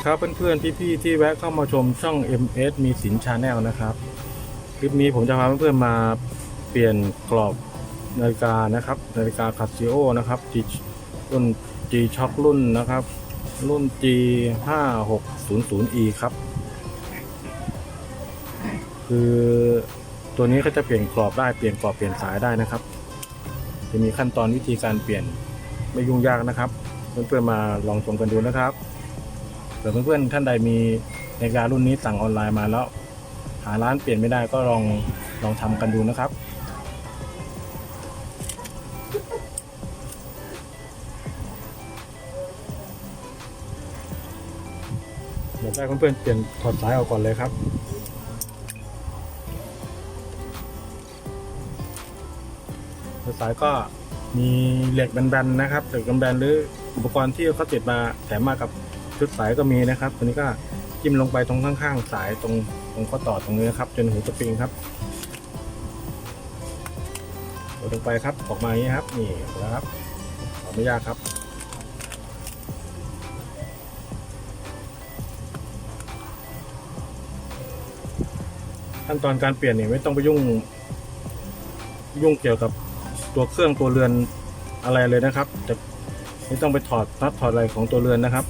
วัสดีครับเพื่อนๆพี่ๆที่แวะเข้ามาชมช่อง MS มีสินชาแนลนะครับ คลิปนี้ผมจะพาเพื่อนๆมาเปลี่ยนกรอบนาฬิกานะครับนาฬิกาคาซิโอนะครับ G รุ่น G Shock รุ่นนะครับ รุ่น G 5 6 0 0 E ครับ คือตัวนี้ก็จะเปลี่ยนกรอบได้เปลี่ยนกรอบเปลี่ยนสายได้นะครับ จะมีขั้นตอนวิธีการเปลี่ยนไม่ยุ่งยากนะครับ เพื่อนๆมาลองชมกันดูนะครับ เผื่อเพื่อนๆท่านใดมีนาฬิการุ่นนี้สั่งออนไลน์มาแล้ว หาร้านเปลี่ยนไม่ได้ก็ลองลองทำกันดูนะครับเดี๋ยวได้เพื่อนๆเปลี่ยนถอดสายออกก่อนเลยครับสายก็มีเหล็กแบนๆนะครับเหล็กแบนๆหรืออุปกรณ์ที่เขาติดมาแถมมากับ ชุดสายก็มีนะครับตัวนี้ก็จิ้มลงไปตรงข้างๆ สายตรงตรงข้อต่อตรงนี้นครับ จนหูสปริงครับกดลงไปครับออกมาอย่างนี้ครับนี่ออกแล้วครับออกไม่ยากครับขั้นตอนการเปลี่ยนเนี่ยไม่ต้องไปยุ่งยุ่งเกี่ยวกับตัวเครื่องตัวเรือนอะไรเลยนะครับจะไม่ต้องไปถอดน็อตถอดอะไรของตัวเรือนนะครับ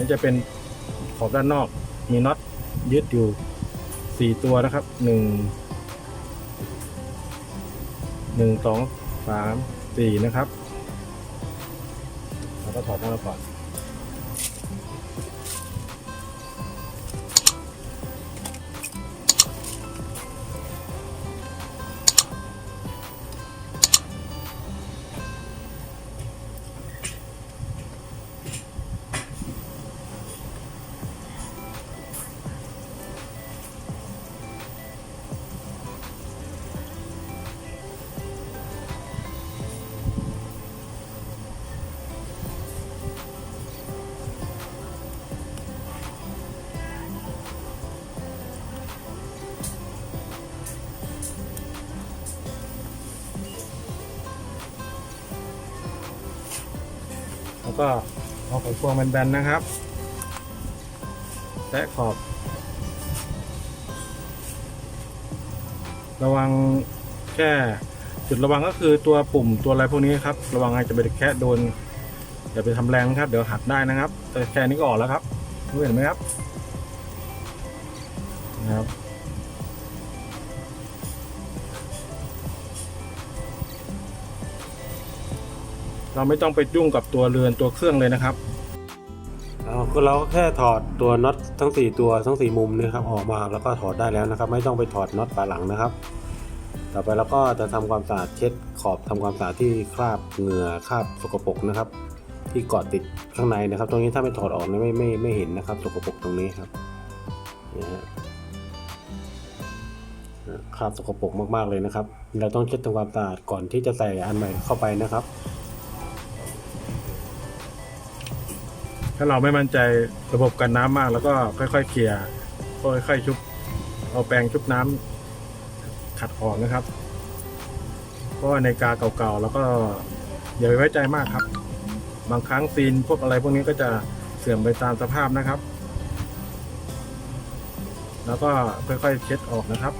นนี้จะเป็นขอบด้านนอก มีน็อตยึดอยู่สี่ตัวนะครับหนึ่งหนึ่งสองสามสี่นะครับ แล้วก็ถอดหน้าก่อน ก็เอาไขควงแบนๆนะครับแตะขอบ ระวังแค่จุดระวังก็คือตัวปุ่มตัวอะไรพวกนี้ครับ ระวังอาจจะไปแค่โดนอย่าไปทำแรงนะครับ เดี๋ยวหักได้นะครับ แต่แค่นี้ก็ออกแล้วครับรู้เห็นไหมครับนะครับ เราไม่ต้องไปยุ่งกับตัวเรือนตัวเครื่องเลยนะครับเราก็เราแค่ถอดตัวน็อตทั้ง 4 ตัวทั้ง 4 มุมนี่ครับออกมาแล้วก็ถอดได้แล้วนะครับ ไม่ต้องไปถอดน็อตฝาหลังนะครับ ต่อไปเราก็จะทำความสะอาดเช็ดขอบทำความสะอาดที่คราบเหงื่อคราบสกปรกนะครับ ที่เกาะติดข้างในนะครับ ตรงนี้ถ้าไม่ถอดออกเนี่ยไม่ไม่ไม่เห็นนะครับ สกปรกตรงนี้ครับนี่ฮะคราบสกปรกมากๆเลยนะครับ เราต้องเช็ดทำความสะอาดก่อนที่จะใส่อันใหม่เข้าไปนะครับ ถ้าเราไม่มั่นใจระบบกันน้ำมาก แล้วก็ค่อยๆเคลียร์ค่อยๆชุบเอาแปรงชุบน้ำขัดออกนะครับ เพราะในกาเก่าๆแล้วก็อย่าไปไว้ใจมากครับ บางครั้งซีนพวกอะไรพวกนี้ก็จะเสื่อมไปตามสภาพนะครับ แล้วก็ค่อยๆเช็ดออกนะครับ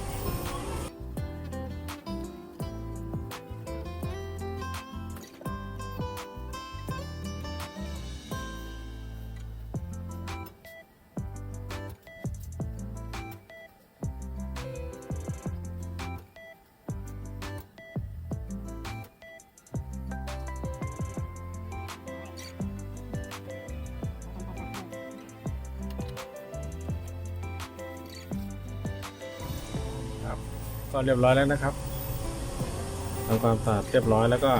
ก็เรียบร้อยแล้วนะครับทำความสะอาดเรียบร้อยแล้วก็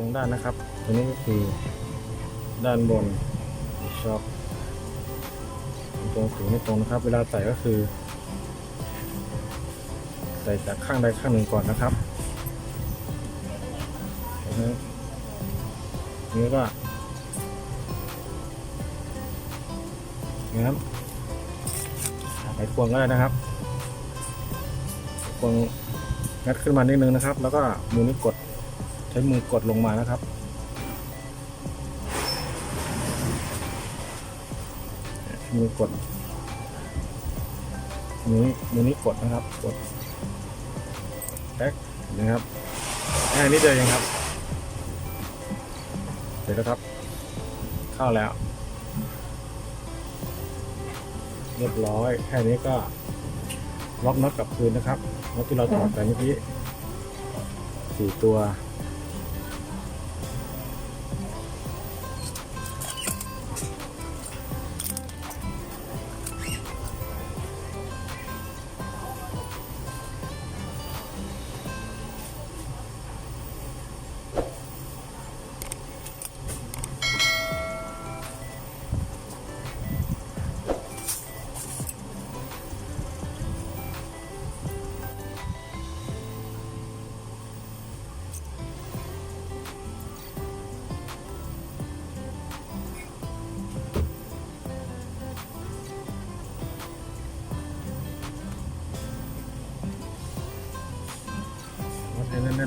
รงด้านนะครับ ตัวนี้ก็คือด้านบนช็อปตรงถึงให้ตรงนะครับ เวลาใส่ก็คือ ใส่จากข้างใดข้างหนึ่งก่อนนะครับนี่ก็นะครับไขควงก็ได้นะครับควงงัดขึ้นมานิดนึงนะครับ แล้วก็มือนี้กด ใช้มือกดลงมานะครับ มือกดมือนี้มือนี้กดนะครับ กดแท็กนะครับแค่นี้เดียวเองครับ เสร็จแล้วครับ เข้าแล้ว เรียบร้อย แค่นี้ก็ล็อกน็อตกลับคืนนะครับน็อตที่เราถอดไปเมื่อกี้สี่ตัว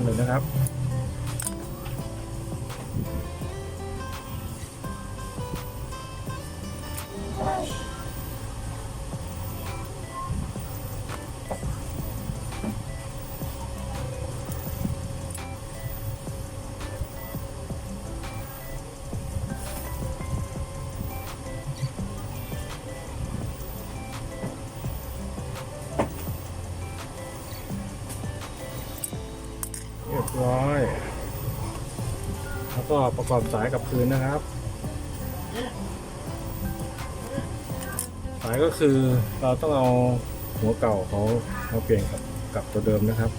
เลยนะครับ แล้วก็ประกอบสายกับพื้นนะครับ สายก็คือเราต้องเอาหัวเก่าเขามาเปลี่ยนกับกับตัวเดิมนะครับ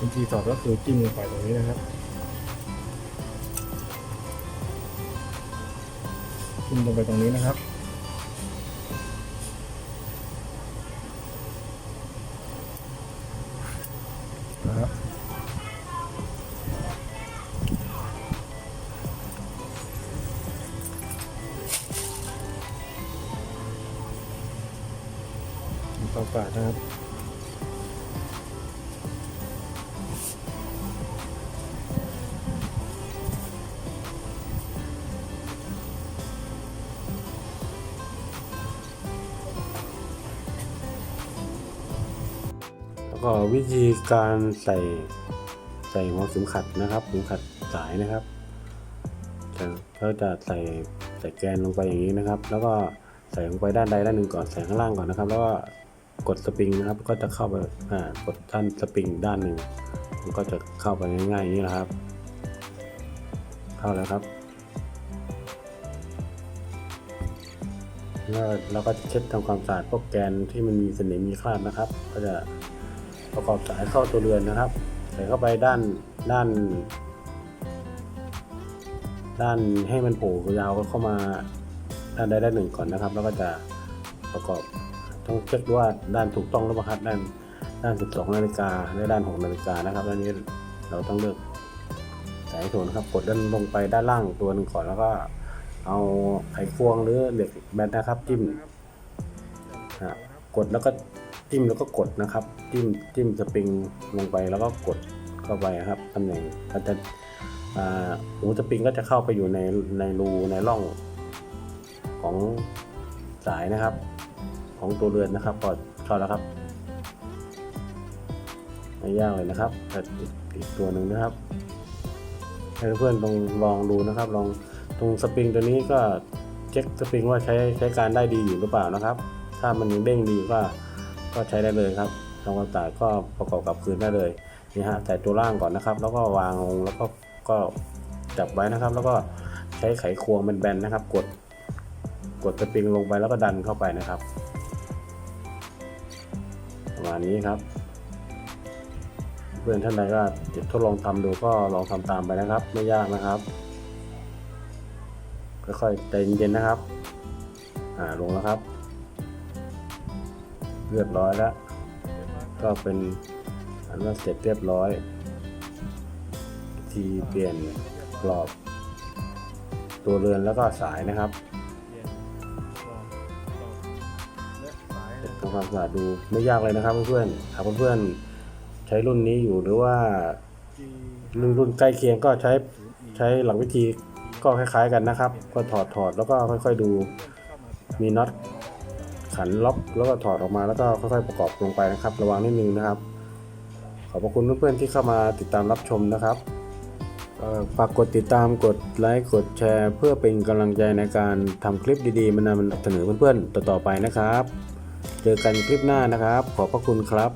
วิธีสอดก็คือจิ้มลงไปตรงนี้นะครับจิ้มลงไปตรงนี้นะครับ ก็วิธีการใส่ใส่หัวเข็มขัดนะครับเข็มขัดสายนะครับจะเขาจะใส่ใส่แกนลงไปอย่างนี้นะครับ แล้วก็ใส่ลงไปด้านใดด้านหนึ่งก่อนใส่ข้างล่างก่อนนะครับ แล้วก็กดสปริงนะครับ ก็จะเข้าไปอ่ากดด้านสปริงด้านหนึ่งมันก็จะเข้าไปง่ายๆอย่างนี้นะครับ เข้าแล้วครับแล้วเราก็เช็ดทำความสะอาดพวกแกนที่มันมีสนิมมีคราบนะครับ ก็จะ ประกอบสายเข้าตัวเรือนนะครับ ใส่เข้าไปด้านด้าน ด้านให้มันโผล่ยาวเข้ามาด้านใดด้านหนึ่งก่อนนะครับ แล้วก็จะประกอบต้องเช็คว่าด้านถูกต้องหรือเปล่าครับด้านด้าน 12 นาฬิกาและด้าน 6 นาฬิกานะครับด้านนี้เราต้องเลือกสายถูกนะครับกดด้านลงไปด้านล่างตัวหนึ่งก่อนแล้วก็เอาไขควงหรือเหล็กแบนนะครับจิ้มกดแล้วก็ จิ้มแล้วก็กดนะครับจิ้มจิ้มสปริงลงไปแล้วก็กดเข้าไปครับตำแหน่งก็จะอ่าหูสปริงก็จะเข้าไปอยู่ในในรูในร่องของสายนะครับ ของตัวเรือนนะครับพอเข้าแล้วครับไม่ยากเลยนะครับแต่อีกอีกตัวหนึ่งนะครับให้เพื่อนลองลองดูนะครับ ลองตรงสปริงตัวนี้ก็เช็คสปริงว่าใช้ใช้การได้ดีอยู่หรือเปล่านะครับ ถ้ามันยังเด้งดีก็ ก็ใช้ได้เลยครับทำความสะอาดก็ประกอบกับคืนได้เลยนี่ฮะใส่ตัวล่างก่อนนะครับ แล้วก็วางลงแล้วก็ก็จับไว้นะครับ แล้วก็ใช้ไขควงเป็นแบนๆนะครับ กดกดสปริงลงไปแล้วก็ดันเข้าไปนะครับประมาณนี้ครับ เพื่อนท่านใดก็จะทดลองทำดูก็ลองทำตามไปนะครับ ไม่ยากนะครับค่อยๆใจเย็นๆนะครับ อ่าลงแล้วครับ เรียบร้อยแล้ว ก็เป็นอันว่าเสร็จเรียบร้อย ทีเปลี่ยนกรอบ ตัวเรือนแล้วก็สายนะครับทำความสะอาดดูไม่ยากเลยนะครับเพื่อนๆหากเพื่อนๆใช้รุ่นนี้อยู่หรือว่ารุ่นรุ่นใกล้เคียงก็ใช้ใช้หลักวิธีก็คล้ายๆกันนะครับ ก็ถอดถอดแล้วก็ค่อยๆดูมีน็อต ขันล็อกแล้วก็ถอดออกมาแล้วก็ค่อยๆประกอบลงไปนะครับ ระวังนิดนึงนะครับ ขอบพระคุณเพื่อนๆที่เข้ามาติดตามรับชมนะครับฝากกดติดตามกดไลค์กดแชร์ เพื่อเป็นกำลังใจในการทำคลิปดีๆมานำเสนอเพื่อนๆต่อๆไปนะครับ เจอกันคลิปหน้านะครับ ขอบพระคุณครับ